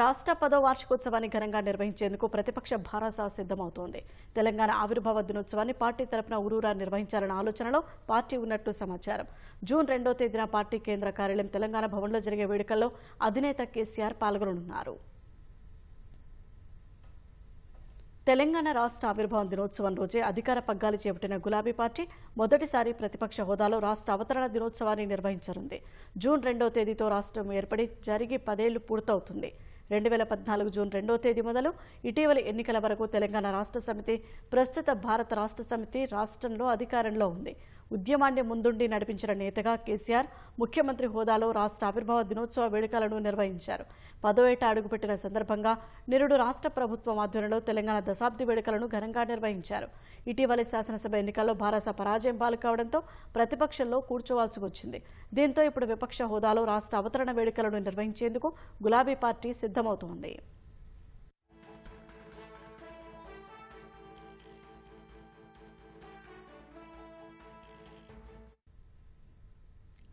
రాష్ట్ర పదో వార్షికోత్సవాన్ని ఘనంగా నిర్వహించేందుకు ప్రతిపక్ష భారస సిద్దమవుతోంది తెలంగాణ ఆవిర్భావ దినోత్సవాన్ని పార్టీ తరపున ఉరూరా నిర్వహించాలన్న ఆలోచనలో పార్టీ ఉన్నట్టు సమాచారం. జూన్ రెండో తేదీన పార్టీ కేంద్ర కార్యాలయం తెలంగాణ భవన్లో జరిగే వేడుకల్లో అధినేత కేసీఆర్ పాల్గొననున్నారు. తెలంగాణ రాష్ట్ర ఆవిర్భావం దినోత్సవం రోజే అధికార పగ్గాలు చేపట్టిన గులాబీ పార్టీ మొదటిసారి ప్రతిపక్ష హోదాలో రాష్ట్ర అవతరణ దినోత్సవాన్ని నిర్వహించనుంది. జూన్ రెండో తేదీతో రాష్ట్రం ఏర్పడి జరిగి పదేళ్ళు పూర్తవుతుంది. రెండు వేల పద్నాలుగు జూన్ రెండో తేదీ మొదలు ఇటీవలి ఎన్నికల వరకు తెలంగాణ రాష్ట్ర సమితి ప్రస్తుత భారత రాష్ట్ర సమితి రాష్ట్రంలో అధికారంలో ఉంది. ఉద్యమాన్ని ముందుండి నడిపించిన నేతగా కేసీఆర్ ముఖ్యమంత్రి హోదాలో రాష్ట్ర ఆవిర్భావ దినోత్సవ వేడుకలను నిర్వహించారు. పదో ఏట అడుగుపెట్టిన సందర్భంగా నిరుడు రాష్ట్ర ప్రభుత్వం ఆధ్వర్యంలో తెలంగాణ దశాబ్ది వేడుకలను ఘనంగా నిర్వహించారు. ఇటీవలి శాసనసభ ఎన్నికల్లో భారత పరాజయం పాలు కావడంతో ప్రతిపక్షంలో కూర్చోవాల్సి వచ్చింది. దీంతో ఇప్పుడు విపక్ష హోదాలో రాష్ట్ర అవతరణ వేడుకలను నిర్వహించేందుకు గులాబీ పార్టీ సిద్ధమవుతోంది.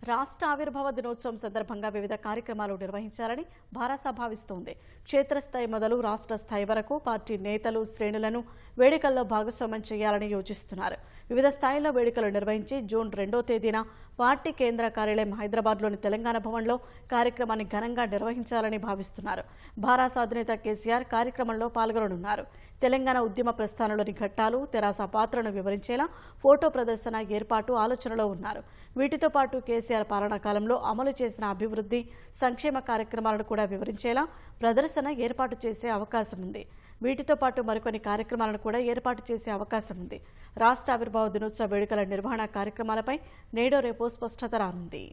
రాష్ట్ర ఆవిర్భావ దినోత్సవం సందర్భంగా వివిధ కార్యక్రమాలు నిర్వహించాలని భారస భావిస్తోంది. క్షేత్రస్థాయి మొదలు రాష్ట్ర స్థాయి వరకు పార్టీ నేతలు శ్రేణులను వేడుకల్లో భాగస్వామ్యం చేయాలని యోచిస్తున్నారు. వివిధ స్థాయిల్లో వేడుకలు నిర్వహించి జూన్ రెండో తేదీన పార్టీ కేంద్ర కార్యాలయం హైదరాబాద్లోని తెలంగాణ భవన్లో కార్యక్రమాన్ని ఘనంగా నిర్వహించాలని భావిస్తున్నారు. భారస అధినేత కేసీఆర్ కార్యక్రమంలో పాల్గొననున్నారు. తెలంగాణ ఉద్యమ ప్రస్థానంలోని ఘట్టాలు తెరాస పాత్రను వివరించేలా ఫోటో ప్రదర్శన ఏర్పాటు ఆలోచనలో ఉన్నారు. వీటితో పాటు కేసీఆర్ పాలనా కాలంలో అమలు చేసిన అభివృద్ధి సంక్షేమ కార్యక్రమాలను కూడా వివరించేలా ప్రదర్శన ఏర్పాటు చేసే అవకాశం ఉంది. వీటితో పాటు మరికొన్ని కార్యక్రమాలను కూడా ఏర్పాటు చేసే అవకాశం ఉంది. రాష్ట్ర ఆవిర్భావ దినోత్సవ వేడుకల నిర్వహణ కార్యక్రమాలపై నేడో రేపు స్పష్టత రానుంది.